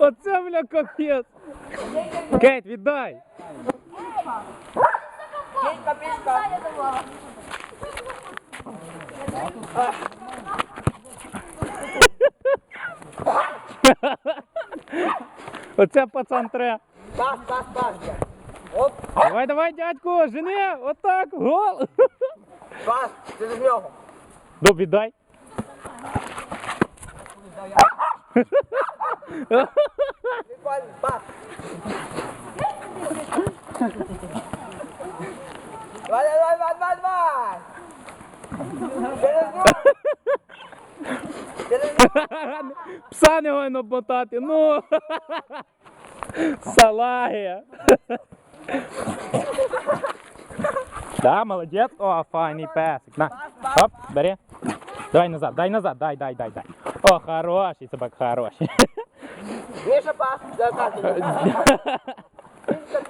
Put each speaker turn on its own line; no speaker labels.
Оце, бля, капець. Кейт, віддай.
Кілька пішка.
Оце пацан тре.
Пас, пас, пас. Оп,
Давай, давай, дядьку, жени, отак, гол.
пас, ти з нього.
Ну, віддай.
Пас. Давай, давай, давай, давай, давай. Через нього. Через нього.
Пса не гойно ботати, ну. Салагія. Да, молодець. О, файний песик. На. Оп, бери. Давай назад, дай назад, дай, дай, дай, дай. О, хороший собак, хороший.
Міша, пас.